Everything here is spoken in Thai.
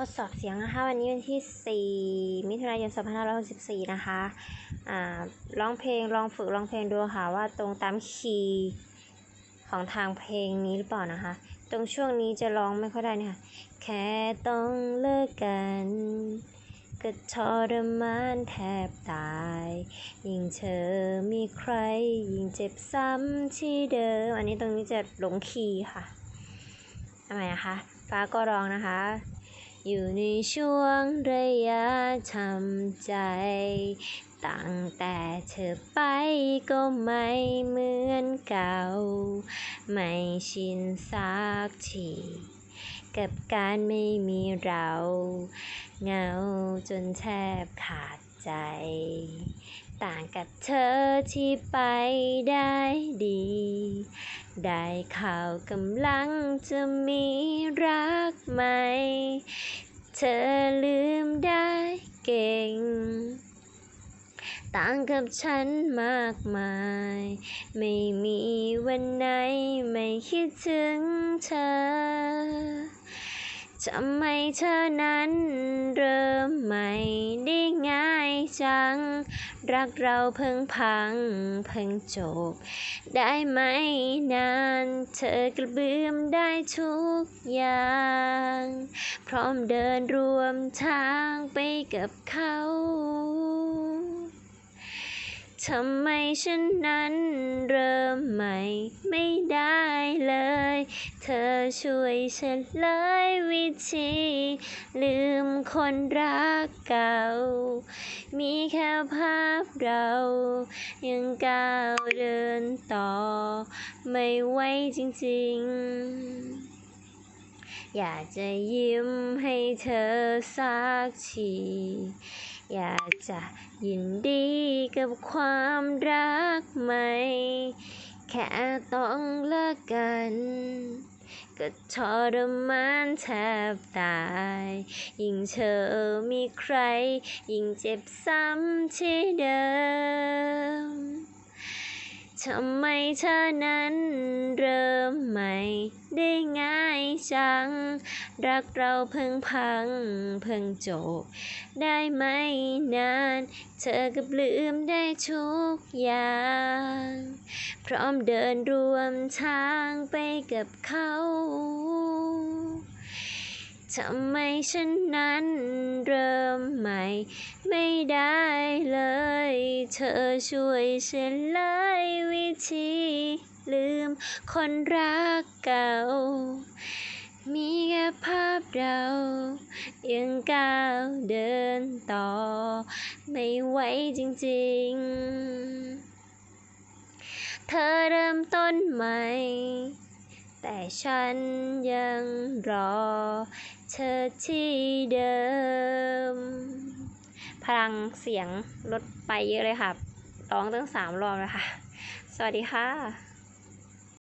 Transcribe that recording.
ทดสอบเสียงนะคะ วันนี้วันที่ 4 มิถุนายน 2564 นะคะอ่าร้องเพลงลองฝึกร้องเพลงดูค่ะว่าตรงตามคีย์ของทางเพลงนี้หรือเปล่านะคะ ตรงช่วงนี้จะร้องไม่ค่อยได้นี่ยค่ะแค่ต้องเลิกกันก็ทรมานแทบตาย ยิ่งเธอมีใคร ยิ่งเจ็บซ้ำที่เดิม อันนี้ตรงนี้จะหลงคีย์ค่ะทำไมนะคะ ฟ้าก็ร้องนะคะ อยู่ในช่วงระยะทำใจ ตั้งแต่เธอไปก็ไม่เหมือนเก่า ไม่ชินสักทีกับการไม่มีเรา เหงาจนแทบขาด ใจ ต่างกับเธอที่ไปได้ดี ได้ข่าวกำลังจะมีรักใหม่ เธอลืมได้เก่ง ต่างกับฉันมากมาย ไม่มีวันไหนไม่คิดถึงเธอ ทำไมเธอนั้นเริ่มไม่ได้ง่ายจัง รักเราเพิ่งพังเพิ่งจบ ได้ไหมนาน เธอกระเบื้มได้ทุกอย่าง พร้อมเดินรวมทางไปกับเขาทำไมฉันนั้นเริ่มใหม่ไม่ได้เลย เธอช่วยฉันเลยวิธี ลืมคนรักเก่า มีแค่ภาพเรา ยังก้าวเดินต่อ ไม่ไหวจริง ๆอยากจะยิ้มให้เธอสักที อยากจะยินดีกับความรักใหม่ ค่ต้องเลิกกัน ก็ทรมานแทบตาย ยิ่งเธอมีใคร ยิ่งเจ็บซ้ำที่เดิม ทำไมเธอนั้นเริ่มใหม่ ได้ง่ายจัง รักเราเพิ่งพังเพิ่งจบ ได้ไหมนาน เธอกับลืมได้ทุกอย่าง พร้อมเดินรวมทางไปกับเขาทำไมฉันนั้นเริ่มใหม่ ไม่ได้เลย เธอช่วยฉันเลยวิธี ลืมคนรักเก่า มีแค่ภาพเรายังก้าวเดินต่อ ไม่ไหวจริงๆ เธอเริ่มต้นใหม่แต่ฉันยังรอเธอที่เดิม พลังเสียงลดไปเยอะเลยค่ะ ร้องตั้งสามรอบเลยค่ะ สวัสดีค่ะ